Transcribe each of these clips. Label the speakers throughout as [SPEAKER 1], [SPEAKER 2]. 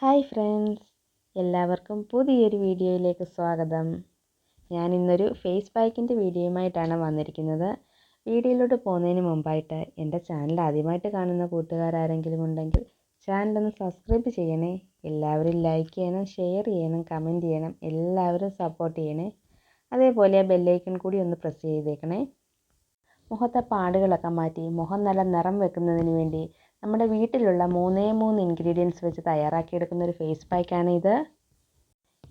[SPEAKER 1] Hi friends. എല്ലാവർക്കും പുതിയൊരു വീഡിയോയിലേക്ക് സ്വാഗതം. ഞാൻ ഇന്നൊരു ഫേസ് പാക്കിന്റെ വീഡിയോയുമായിട്ടാണ് വന്നിരിക്കുന്നത്. വീഡിയോയിലോട്ട് പോകുന്നതിന് മുമ്പായിട്ട് എന്റെ ചാനൽ ആദ്യമായിട്ട് കാണുന്ന കൂട്ടുകാരാരെങ്കിലും ഉണ്ടെങ്കിൽ ചാനലൊന്ന് സബ്സ്ക്രൈബ് ചെയ്യണേ. എല്ലാവരും ലൈക്ക് ചെയ്യണം ഷെയർ ചെയ്യണം കമന്റ് ചെയ്യണം എല്ലാവരും സപ്പോർട്ട് ചെയ്യണേ. അതേപോലെ ആ ബെല്ലൈക്കൺ കൂടി ഒന്ന് പ്രസ് ചെയ്തേക്കണേ. മുഖത്തെ പാടുകളൊക്കെ മാറ്റി മുഖം നല്ല നിറം വെക്കുന്നതിന് വേണ്ടി നമ്മുടെ വീട്ടിലുള്ള മൂന്നേ മൂന്ന് ഇൻഗ്രീഡിയൻസ് വെച്ച് തയ്യാറാക്കിയെടുക്കുന്ന ഒരു ഫേസ് പാക്കാണ് ഇത്.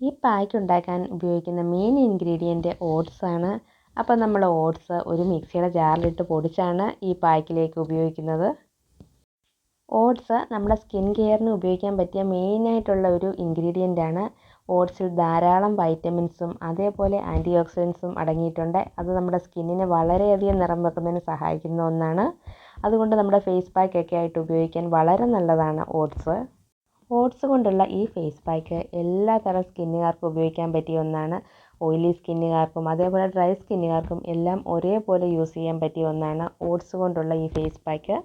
[SPEAKER 1] ഈ പാക്ക് ഉണ്ടാക്കാൻ ഉപയോഗിക്കുന്ന മെയിൻ ഇൻഗ്രീഡിയന്റ് ഓട്സ് ആണ്. അപ്പോൾ നമ്മൾ ഓട്സ് ഒരു മിക്സിയുടെ ജാറിലിട്ട് പൊടിച്ചാണ് ഈ പാക്കിലേക്ക് ഉപയോഗിക്കുന്നത്. ഓട്സ് നമ്മുടെ സ്കിൻ കെയറിന് ഉപയോഗിക്കാൻ പറ്റിയ മെയിനായിട്ടുള്ള ഒരു ഇൻഗ്രീഡിയന്റ് ആണ്. ഓട്സിൽ ധാരാളം വൈറ്റമിൻസും അതേപോലെ ആന്റി ഓക്സിഡൻസും അടങ്ങിയിട്ടുണ്ട്. അത് നമ്മുടെ സ്കിന്നിന് വളരെയധികം നിറം വെക്കുന്നതിന് സഹായിക്കുന്ന ഒന്നാണ്. അതുകൊണ്ട് നമ്മുടെ ഫേസ് പാക്കൊക്കെ ആയിട്ട് ഉപയോഗിക്കാൻ വളരെ നല്ലതാണ് ഓട്സ്. ഓട്സ് കൊണ്ടുള്ള ഈ ഫേസ് പാക്ക് എല്ലാ തരം സ്കിന്നുകാർക്കും ഉപയോഗിക്കാൻ പറ്റിയ ഒന്നാണ്. ഓയിലി സ്കിന്നുകാർക്കും അതേപോലെ ഡ്രൈ സ്കിന്നുകാർക്കും എല്ലാം ഒരേപോലെ യൂസ് ചെയ്യാൻ പറ്റിയ ഒന്നാണ് ഓട്സ് കൊണ്ടുള്ള ഈ ഫേസ് പാക്ക്.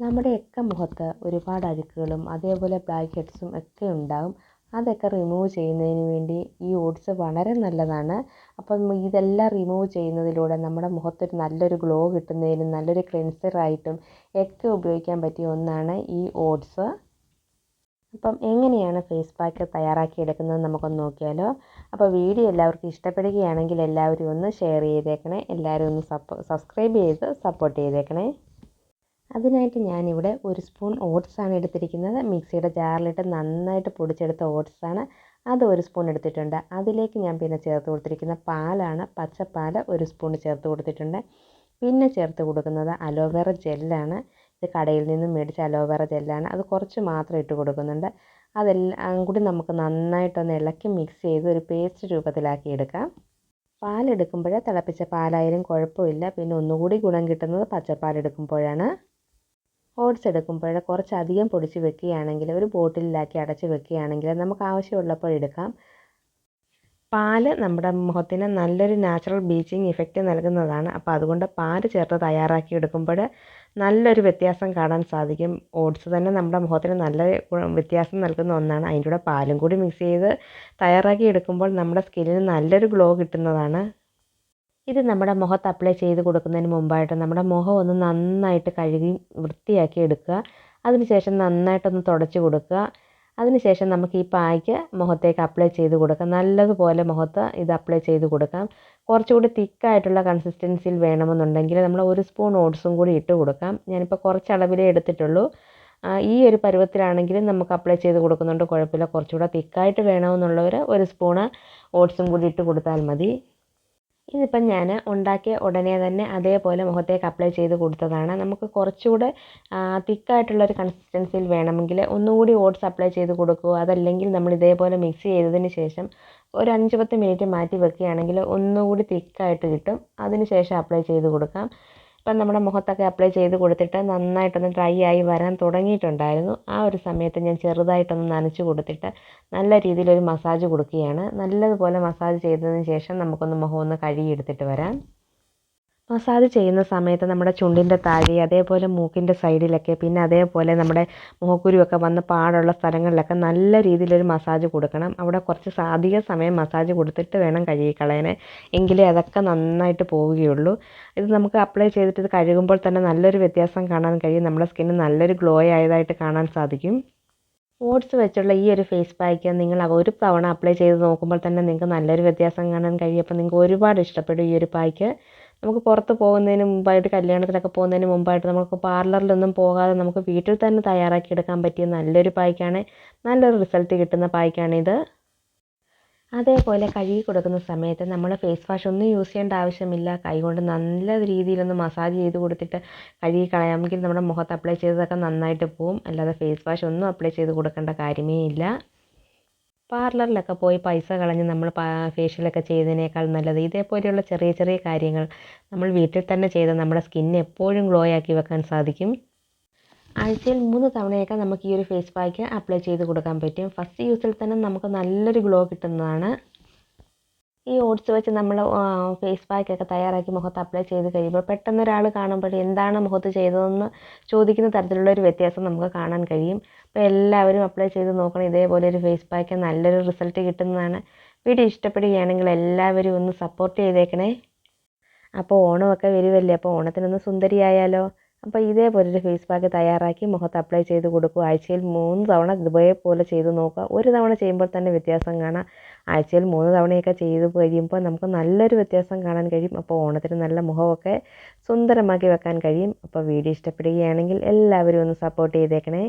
[SPEAKER 1] നമ്മുടെയൊക്കെ മുഖത്ത് ഒരുപാട് അഴുക്കുകളും അതേപോലെ ബ്ലാക്ക് ഹെഡ്സും ഒക്കെ ഉണ്ടാകും അതൊക്കെ റിമൂവ് ചെയ്യുന്നതിന് വേണ്ടി ഈ ഓട്സ് വളരെ നല്ലതാണ്. അപ്പം ഇതെല്ലാം റിമൂവ് ചെയ്യുന്നതിലൂടെ നമ്മുടെ മുഖത്തൊരു നല്ലൊരു ഗ്ലോ കിട്ടുന്നതിനും നല്ലൊരു ക്ലെൻസറായിട്ടും ഒക്കെ ഉപയോഗിക്കാൻ പറ്റിയ ഒന്നാണ് ഈ ഓട്സ് അപ്പം എങ്ങനെയാണ് ഫേസ് പാക്ക് തയ്യാറാക്കി എടുക്കുന്നത് നമുക്കൊന്ന് നോക്കിയാലോ. അപ്പോൾ വീഡിയോ എല്ലാവർക്കും ഇഷ്ടപ്പെടുകയാണെങ്കിൽ എല്ലാവരും ഒന്ന് ഷെയർ ചെയ്തേക്കണേ. എല്ലാവരും ഒന്ന് സബ്സ്ക്രൈബ് ചെയ്ത് സപ്പോർട്ട് ചെയ്തേക്കണേ. അതിനായിട്ട് ഞാനിവിടെ ഒരു സ്പൂൺ ഓട്സ് ആണ് എടുത്തിരിക്കുന്നത്. മിക്സിയുടെ ജാറിലിട്ട് നന്നായിട്ട് പൊടിച്ചെടുത്ത ഓട്സ് ആണ്. അത് ഒരു സ്പൂൺ എടുത്തിട്ടുണ്ട്. അതിലേക്ക് ഞാൻ പിന്നെ ചേർത്ത് കൊടുത്തിരിക്കുന്ന പാലാണ് പച്ചപ്പാൽ ഒരു സ്പൂൺ ചേർത്ത് കൊടുത്തിട്ടുണ്ട്. പിന്നെ ചേർത്ത് കൊടുക്കുന്നത് അലോവേറ ജെല്ലാണ്. ഇത് കടയിൽ നിന്നും മേടിച്ച അലോവേറ ജെല്ലാണ്. അത് കുറച്ച് മാത്രം ഇട്ട് കൊടുക്കുന്നുണ്ട്. അതെല്ലാം കൂടി നമുക്ക് നന്നായിട്ടൊന്ന് ഇളക്കി മിക്സ് ചെയ്ത് ഒരു പേസ്റ്റ് രൂപത്തിലാക്കി എടുക്കാം. പാലെടുക്കുമ്പോൾ തിളപ്പിച്ച പാലായാലും കുഴപ്പമില്ല. പിന്നെ ഒന്നുകൂടി ഗുണം കിട്ടുന്നത് പച്ചപ്പാൽ എടുക്കുമ്പോഴാണ് ഓട്സ് എടുക്കുമ്പോൾ കുറച്ചധികം പൊടിച്ച് വെക്കുകയാണെങ്കിൽ ഒരു ബോട്ടിലിലാക്കി അടച്ച് വെക്കുകയാണെങ്കിൽ നമുക്ക് ആവശ്യമുള്ളപ്പോൾ എടുക്കാം. പാൽ നമ്മുടെ മുഖത്തിന് നല്ലൊരു നാച്ചുറൽ ബ്ലീച്ചിങ് ഇഫക്റ്റ് നൽകുന്നതാണ്. അപ്പോൾ അതുകൊണ്ട് പാൽ ചേർത്ത് തയ്യാറാക്കി എടുക്കുമ്പോൾ നല്ലൊരു വ്യത്യാസം കാണാൻ സാധിക്കും. ഓട്സ് തന്നെ നമ്മുടെ മുഖത്തിന് നല്ല വ്യത്യാസം നൽകുന്ന ഒന്നാണ്. അതിന്റെ കൂടെ പാലും കൂടി മിക്സ് ചെയ്ത് തയ്യാറാക്കി എടുക്കുമ്പോൾ നമ്മുടെ സ്കിന്നിന് നല്ലൊരു ഗ്ലോ കിട്ടുന്നതാണ്. ഇത് നമ്മുടെ മുഖത്ത് അപ്ലൈ ചെയ്ത് കൊടുക്കുന്നതിന് മുമ്പായിട്ട് നമ്മുടെ മുഖം ഒന്ന് നന്നായിട്ട് കഴുകി വൃത്തിയാക്കി എടുക്കുക. അതിനുശേഷം നന്നായിട്ടൊന്ന് തുടച്ച് കൊടുക്കുക. അതിനുശേഷം നമുക്ക് ഈ പായ്ക്ക് മുഖത്തേക്ക് അപ്ലൈ ചെയ്ത് കൊടുക്കാം. നല്ലതുപോലെ മുഖത്ത് ഇത് അപ്ലൈ ചെയ്ത് കൊടുക്കാം. കുറച്ചുകൂടി തിക്കായിട്ടുള്ള കൺസിസ്റ്റൻസിയിൽ വേണമെന്നുണ്ടെങ്കിൽ നമ്മൾ ഒരു സ്പൂൺ ഓട്സും കൂടി ഇട്ട് കൊടുക്കാം. ഞാനിപ്പോൾ കുറച്ച് അളവിലേ എടുത്തിട്ടുള്ളൂ. ഈ ഒരു പരുവത്തിലാണെങ്കിൽ നമുക്ക് അപ്ലൈ ചെയ്ത് കൊടുക്കുന്നുണ്ട്. കുഴപ്പമില്ല. കുറച്ചുകൂടെ തിക്കായിട്ട് വേണമെന്നുള്ളവർ ഒരു സ്പൂണ് ഓട്സും കൂടി ഇട്ട് കൊടുത്താൽ മതി. ഇതിപ്പം ഞാൻ ഉണ്ടാക്കിയ ഉടനെ തന്നെ അതേപോലെ മുഖത്തേക്ക് അപ്ലൈ ചെയ്ത് കൊടുത്തതാണ്. നമുക്ക് കുറച്ചുകൂടെ തിക്കായിട്ടുള്ളൊരു കൺസിസ്റ്റൻസിയിൽ വേണമെങ്കിൽ ഒന്നുകൂടി ഓട്സ് അപ്ലൈ ചെയ്ത് കൊടുക്കുക. അതല്ലെങ്കിൽ നമ്മൾ ഇതേപോലെ മിക്സ് ചെയ്തതിന് ശേഷം ഒരു അഞ്ച് പത്ത് മിനിറ്റ് മാറ്റി വെക്കുകയാണെങ്കിൽ ഒന്നുകൂടി തിക്കായിട്ട് കിട്ടും. അതിന് ശേഷം അപ്ലൈ ചെയ്ത് കൊടുക്കാം. ഇപ്പം നമ്മുടെ മുഖത്തൊക്കെ അപ്ലൈ ചെയ്ത് കൊടുത്തിട്ട് നന്നായിട്ടൊന്ന് ഡ്രൈ ആയി വരാൻ തുടങ്ങിയിട്ടുണ്ടായിരുന്നു. ആ ഒരു സമയത്ത് ഞാൻ ചെറുതായിട്ടൊന്ന് നനച്ച് കൊടുത്തിട്ട് നല്ല രീതിയിലൊരു മസാജ് കൊടുക്കുകയാണ്. നല്ലതുപോലെ മസാജ് ചെയ്തതിന് ശേഷം നമുക്കൊന്ന് മുഖം ഒന്ന് കഴുകിയെടുത്തിട്ട് വരാം. മസാജ് ചെയ്യുന്ന സമയത്ത് നമ്മുടെ ചുണ്ടിന്റെ താഴെ അതേപോലെ മൂക്കിന്റെ സൈഡിലൊക്കെ പിന്നെ അതേപോലെ നമ്മുടെ മുഖക്കുരുവൊക്കെ വന്ന് പാടുള്ള സ്ഥലങ്ങളിലൊക്കെ നല്ല രീതിയിലൊരു മസാജ് കൊടുക്കണം. അവിടെ കുറച്ച് അധിക സമയം മസാജ് കൊടുത്തിട്ട് വേണം കഴുകിക്കളയാൻ എങ്കിലേ അതൊക്കെ നന്നായിട്ട് പോവുകയുള്ളൂ. ഇത് നമുക്ക് അപ്ലൈ ചെയ്തിട്ട് ഇത് കഴുകുമ്പോൾ തന്നെ നല്ലൊരു വ്യത്യാസം കാണാൻ കഴിയും. നമ്മുടെ സ്കിന്ന് നല്ലൊരു ഗ്ലോ ആയതായിട്ട് കാണാൻ സാധിക്കും. ഓട്സ് വെച്ചുള്ള ഈ ഒരു ഫേസ് പാക്ക് നിങ്ങൾ ഒരു തവണ അപ്ലൈ ചെയ്ത് നോക്കുമ്പോൾ തന്നെ നിങ്ങൾക്ക് നല്ലൊരു വ്യത്യാസം കാണാൻ കഴിയും. അപ്പോൾ നിങ്ങൾക്ക് ഒരുപാട് ഇഷ്ടപ്പെടും ഈ ഒരു പാക്ക്. നമുക്ക് പുറത്ത് പോകുന്നതിന് മുമ്പായിട്ട് കല്യാണത്തിനൊക്കെ പോകുന്നതിന് മുമ്പായിട്ട് നമുക്ക് പാർലറിലൊന്നും പോകാതെ നമുക്ക് വീട്ടിൽ തന്നെ തയ്യാറാക്കി എടുക്കാൻ പറ്റിയ നല്ലൊരു പായ്ക്കാണ്. നല്ലൊരു റിസൾട്ട് കിട്ടുന്ന പായ്ക്കാണിത് അതേപോലെ കഴുകി കൊടുക്കുന്ന സമയത്ത് നമ്മൾ ഫേസ് വാഷ് ഒന്നും യൂസ് ചെയ്യേണ്ട ആവശ്യമില്ല. കൈകൊണ്ട് നല്ല രീതിയിലൊന്ന് മസാജ് ചെയ്ത് കൊടുത്തിട്ട് കഴുകി കളയാമെങ്കിൽ നമ്മുടെ മുഖത്ത് അപ്ലൈ ചെയ്തതൊക്കെ നന്നായിട്ട് പോവും. അല്ലാതെ ഫേസ് വാഷ് ഒന്നും അപ്ലൈ ചെയ്ത് കൊടുക്കേണ്ട കാര്യമേ ഇല്ല. പാർലറിലൊക്കെ പോയി പൈസ കളഞ്ഞ് നമ്മൾ ഫേഷ്യലൊക്കെ ചെയ്യുന്നതിനേക്കാൾ നല്ലത്. ഇതേപോലെയുള്ള ചെറിയ ചെറിയ കാര്യങ്ങൾ നമ്മൾ വീട്ടിൽ തന്നെ ചെയ്ത് നമ്മുടെ സ്കിന്ന് എപ്പോഴും ഗ്ലോ ആക്കി വെക്കാൻ സാധിക്കും. ആഴ്ചയിൽ മൂന്ന് തവണയൊക്കെ നമുക്ക് ഈ ഒരു ഫേസ് പാക്ക് അപ്ലൈ ചെയ്ത് കൊടുക്കാൻ പറ്റും. ഫസ്റ്റ് യൂസിൽ തന്നെ നമുക്ക് നല്ലൊരു ഗ്ലോ കിട്ടുന്നതാണ്. ഈ ഓട്സ് വെച്ച് നമ്മൾ ഫേസ് പാക്കൊക്കെ തയ്യാറാക്കി മുഖത്ത് അപ്ലൈ ചെയ്ത് കഴിയുമ്പോൾ പെട്ടെന്ന് ഒരാൾ കാണുമ്പോൾ എന്താണ് മുഖത്ത് ചെയ്തതെന്ന് ചോദിക്കുന്ന തരത്തിലുള്ള ഒരു വ്യത്യാസം നമുക്ക് കാണാൻ കഴിയും. അപ്പോൾ എല്ലാവരും അപ്ലൈ ചെയ്ത് നോക്കണം. ഇതേപോലെ ഒരു ഫേസ് പാക്ക് നല്ലൊരു റിസൾട്ട് കിട്ടുന്നതാണ്. വീഡിയോ ഇഷ്ടപ്പെടുകയാണെങ്കിൽ എല്ലാവരും ഒന്ന് സപ്പോർട്ട് ചെയ്തേക്കണേ. അപ്പോൾ ഓണമൊക്കെ വരുമല്ലേ അപ്പോൾ ഓണത്തിനൊന്ന് സുന്ദരിയായാലോ? അപ്പോൾ ഇതേപോലൊരു ഫേസ് പാക്ക് തയ്യാറാക്കി മുഖത്ത് അപ്ലൈ ചെയ്ത് കൊടുക്കുക. ആഴ്ചയിൽ മൂന്ന് തവണ ഇതേപോലെ ചെയ്ത് നോക്കുക. ഒരു തവണ ചെയ്യുമ്പോൾ തന്നെ വ്യത്യാസം കാണാം. ആഴ്ചയിൽ മൂന്ന് തവണയൊക്കെ ചെയ്ത് കഴിയുമ്പോൾ നമുക്ക് നല്ലൊരു വ്യത്യാസം കാണാൻ കഴിയും. അപ്പോൾ ഓണത്തിന് നല്ല മുഖമൊക്കെ സുന്ദരമാക്കി വെക്കാൻ കഴിയും. അപ്പോൾ വീഡിയോ ഇഷ്ടപ്പെടുകയാണെങ്കിൽ എല്ലാവരും ഒന്ന് സപ്പോർട്ട് ചെയ്തേക്കണേ.